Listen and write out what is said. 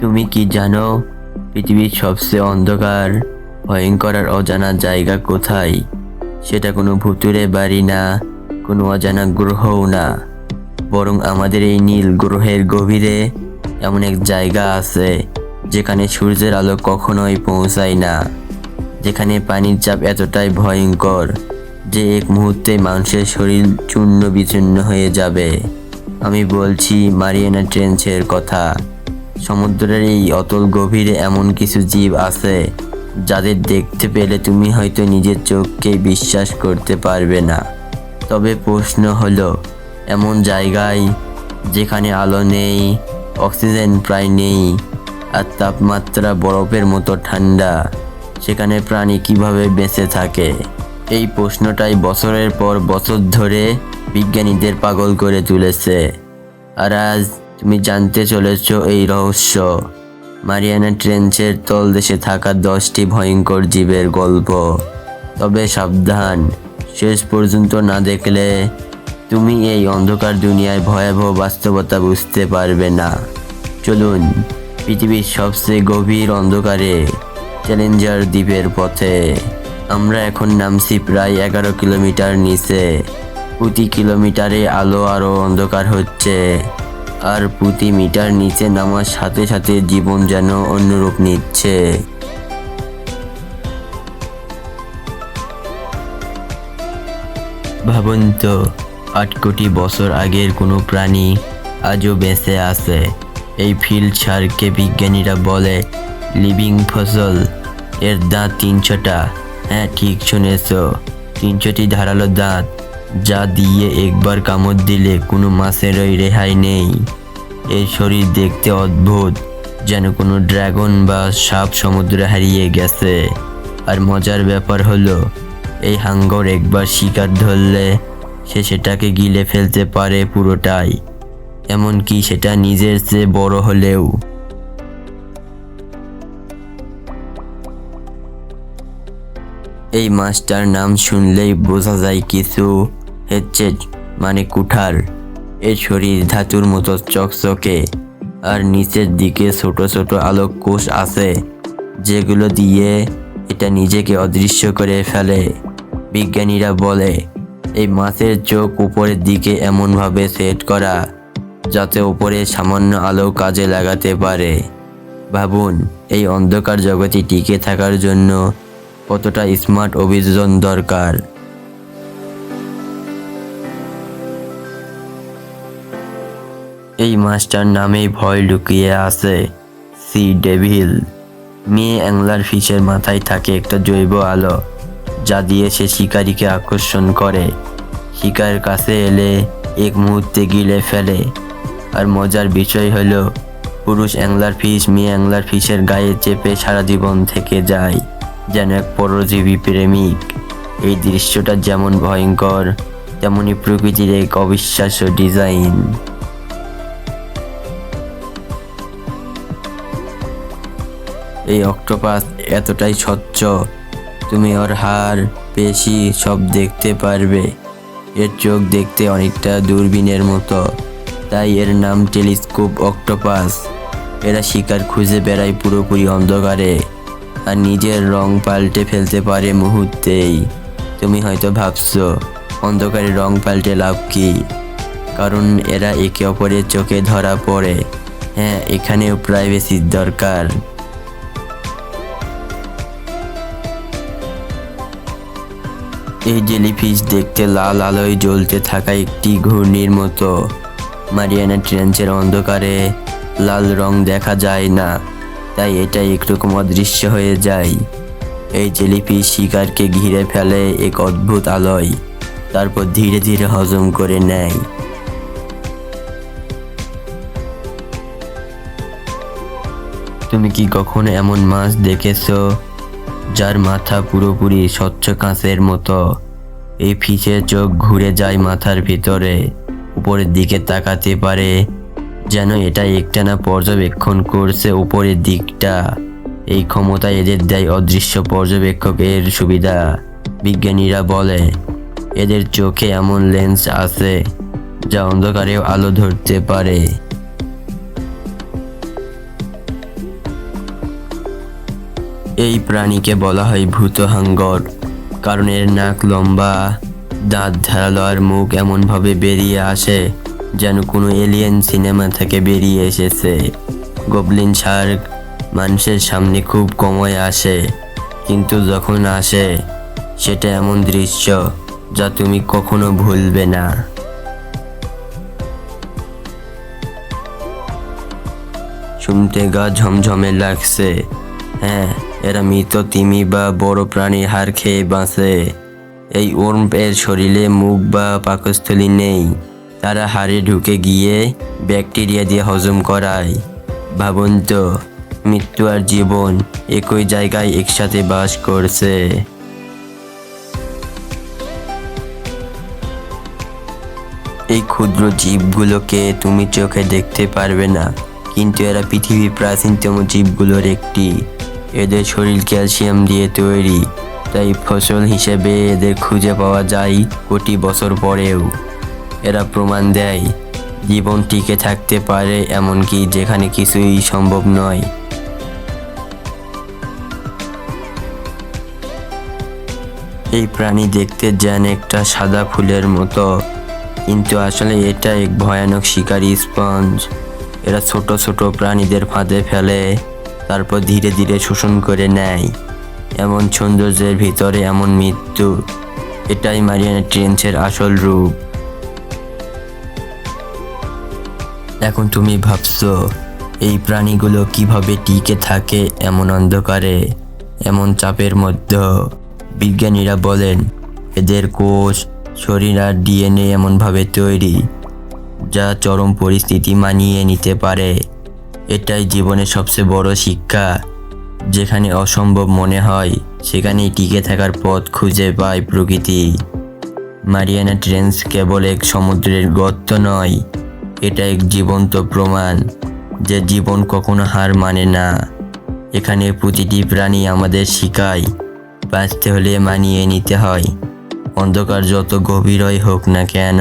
তুমি কি জানো, পৃথিবীর সবচেয়ে অন্ধকার, ভয়ঙ্কর আর অজানা জায়গা কোথায়? সেটা কোনো ভুতুরে বাড়ি না, কোনো অজানা গ্রহও না। বরং আমাদের এই নীল গ্রহের গভীরে এমন এক জায়গা আছে, যেখানে সূর্যের আলো কখনোই পৌঁছায় না, যেখানে পানির চাপ এতটাই ভয়ঙ্কর যে এক মুহূর্তে মানুষের শরীর চূর্ণ বিচূর্ণ হয়ে যাবে। আমি বলছি, মারিয়ানা ট্রেঞ্চের কথা। সমুদ্রের এই অতল গভীরে এমন কিছু জীব আছে যাদের দেখতে পেলে তুমি হয়তো নিজের চোখকেই বিশ্বাস করতে পারবে না। তবে প্রশ্ন হলো, এমন জায়গায় যেখানে আলো নেই, অক্সিজেন প্রায় নেই আর তাপমাত্রা বরফের মতো ঠান্ডা, সেখানে প্রাণী কীভাবে বেঁচে থাকে? এই প্রশ্নটাই বছরের পর বছর ধরে বিজ্ঞানীদের পাগল করে তুলেছে। আর আজ তুমি জানতে চলেছ এই রহস্য। মারিয়ানা ট্রেঞ্চের তলদেশে থাকা দশটি ভয়ঙ্কর জীবের গল্প। তবে সাবধান, শেষ পর্যন্ত না দেখলে তুমি এই অন্ধকার দুনিয়ায় ভয়াবহ বাস্তবতা বুঝতে পারবে না। চলুন, পৃথিবীর সবচেয়ে গভীর অন্ধকারে, চ্যালেঞ্জার দ্বীপের পথে। আমরা এখন নামছি প্রায় এগারো কিলোমিটার নিচে। প্রতি কিলোমিটারে আলো আরও অন্ধকার হচ্ছে। আর প্রতি মিটার নিচে নামার সাথে সাথে জীবন যেন অন্য রূপ নিচ্ছে। ভাবুন তো, আট কোটি বছর আগের কোনো প্রাণী আজও বেঁচে আছে। এই ফিল্ড সারকে বিজ্ঞানীরা বলে, লিভিং ফসল, এর দাঁত তিনশোটা। হ্যাঁ ঠিক শুনেছ। তিনশোটি ধারালো দাঁত। যা দিয়ে একবার কামড় দিলে কোনো মাছেরই রেহাই নেই। এই শরীর দেখতে অদ্ভুত, যেন কোনো ড্রাগন বা সাপ সমুদ্রে হারিয়ে গেছে। আর মজার ব্যাপার হলো, এই হাঙ্গর একবার শিকার ধরলে সে সেটাকে গিলে ফেলতে পারে পুরোটাই, এমনকি সেটা নিজের চেয়ে বড় হলেও। এই মাছটার নাম শুনলেই বোঝা যায় কিছু। হেডসেট মানে কুঠার। এর শরীর ধাতুর মতো চকচকে। আর নিচের দিকে ছোট ছোট আলোক কোষ আছে, যেগুলো দিয়ে এটা নিজেকে অদৃশ্য করে ফেলে, বিজ্ঞানীরা বলে। এই মাছের চোখ উপরের দিকে এমনভাবে সেট করা, যাতে উপরে সামান্য আলো কাজে লাগাতে পারে। ভাবুন, এই অন্ধকার জগতে টিকে থাকার জন্য কতটা স্মার্ট অভিযোজন দরকার। এই মাছটার নামেই ভয় লুকিয়ে আছে সি ডেভিল। মেয়ে অ্যাংলার ফিশের মাথায় থাকে একটা জৈব আলো, যা দিয়ে সে শিকারীকে আকর্ষণ করে। শিকার কাছে এলে এক মুহূর্তে গিলে ফেলে। আর মজার বিষয় হলো, পুরুষ অ্যাংলার ফিশ মেয়ে অ্যাংলার ফিশের গায়ে চেপে সারা জীবন থেকে যায়, যেন এক পরজীবী প্রেমিক। এই দৃশ্যটা যেমন ভয়ঙ্কর তেমনই প্রকৃতির এক অবিশ্বাস্য ডিজাইন। এই অক্টোপাস এতটাই স্বচ্ছ। তুমি ওর হাড়, পেশি সব দেখতে পারবে। এর চোখ দেখতে অনেকটা দূরবীনের মতো। তাই এর নাম টেলিস্কোপ অক্টোপাস। এরা শিকার খুঁজে বেড়ায় পুরোপুরি অন্ধকারে আর নিজের রং পাল্টে ফেলতে পারে মুহূর্তেই। তুমি হয়তো ভাবছ, অন্ধকারে রং পাল্টে লাভ কি? কারণ এরা একে অপরের চোখে ধরা পড়ে। হ্যাঁ এখানেও প্রাইভেসির দরকার। এই জেলিফিশ দেখতে লাল আলোয় জ্বলতে থাকা একটি ঘূর্ণির মতো। মারিয়ানা ট্রেঞ্চের অন্ধকারে লাল রং দেখা যায় না, তাই এটা একরকম অদৃশ্য হয়ে যায়। এই জেলিফিশ শিকারকে ঘিরে ফেলে এক অদ্ভুত আলোয়, তারপর ধীরে ধীরে হজম করে নেয়। তুমি কি কখনো এমন মাছ দেখেছ? যার মাথা পুরোপুরি স্বচ্ছ কাঁচের মতো। এই ফিসের চোখ ঘুরে যায় মাথার ভিতরে। উপরের দিকে তাকাতে পারে যেন এটা একটানা পর্যবেক্ষণ করছে উপরের দিকটা। এই ক্ষমতা এদের দেয় অদৃশ্য পর্যবেক্ষকের সুবিধা। বিজ্ঞানীরা বলে, এদের চোখে এমন লেন্স আছে যা অন্ধকারেও আলো ধরতে পারে। এই প্রাণীকে বলা হয় ভূতহাঙ্গর, কারণ এর নাক লম্বা, দাঁত ধারালো আর মুখ এমনভাবে বেরিয়ে আসে যেন কোনো এলিয়েন সিনেমা থেকে বেরিয়ে এসেছে। গবলিন শার্ক মানুষের সামনে খুব কমই আসে, কিন্তু যখন আসে, সেটা এমন দৃশ্য যা তুমি কখনো ভুলবে না। শুনতে গা ঝমঝমে লাগছে। হ্যাঁ এরা মৃত তিমি বা বড় প্রাণীর হাড় খেয়ে বাঁচে। এই ওর্ম এর শরীরে মুখ বা পাকস্থলী নেই। তারা হাড়ে ঢুকে গিয়ে ব্যাকটেরিয়া দিয়ে হজম করায়। ভাবুন তো, মৃত্যু আর জীবন একই জায়গায় একসাথে বাস করছে। এই ক্ষুদ্র জীবগুলোকে তুমি চোখে দেখতে পারবে না, কিন্তু এরা পৃথিবীর প্রাচীনতম জীবগুলোর একটি। এদের শরীর ক্যালসিয়াম দিয়ে তৈরি, তাই ফসল হিসেবে এদের খুঁজে পাওয়া যায় কোটি বছর পরেও। এরা প্রমাণ দেয়, জীবন টিকে থাকতে পারে এমনকি যেখানে কিছুই সম্ভব নয়। এই প্রাণী দেখতে যেন একটা সাদা ফুলের মতো, কিন্তু আসলে এটা এক ভয়ানক শিকারী স্পঞ্জ। এরা ছোট ছোট প্রাণীদের ফাঁদে ফেলে। তারপর ধীরে ধীরে শোষণ করে নেয়। এমন সৌন্দর্যের ভিতরে এমন মৃত্যু, এটাই মারিয়ানা ট্রেন্সের আসল রূপ। এখন তুমি ভাবছ, এই প্রাণীগুলো কীভাবে টিকে থাকে এমন অন্ধকারে, এমন চাপের মধ্যে? বিজ্ঞানীরা বলেন, এদের কোষ, শরীর আর ডিএনএ এমনভাবে তৈরি, যা চরম পরিস্থিতি মানিয়ে নিতে পারে। এটাই জীবনের সবচেয়ে বড় শিক্ষা। যেখানে অসম্ভব মনে হয়, সেখানেই টিকে থাকার পথ খুঁজে পায় প্রকৃতি। মারিয়ানা ট্রেন্স কেবল এক সমুদ্রের গর্ত নয়, এটা এক জীবন্ত প্রমাণ যে জীবন কখনো হার মানে না। এখানে প্রতিটি প্রাণী আমাদের শিখায়, বাঁচতে হলে মানিয়ে নিতে হয়। অন্ধকার যত গভীরই হোক না কেন।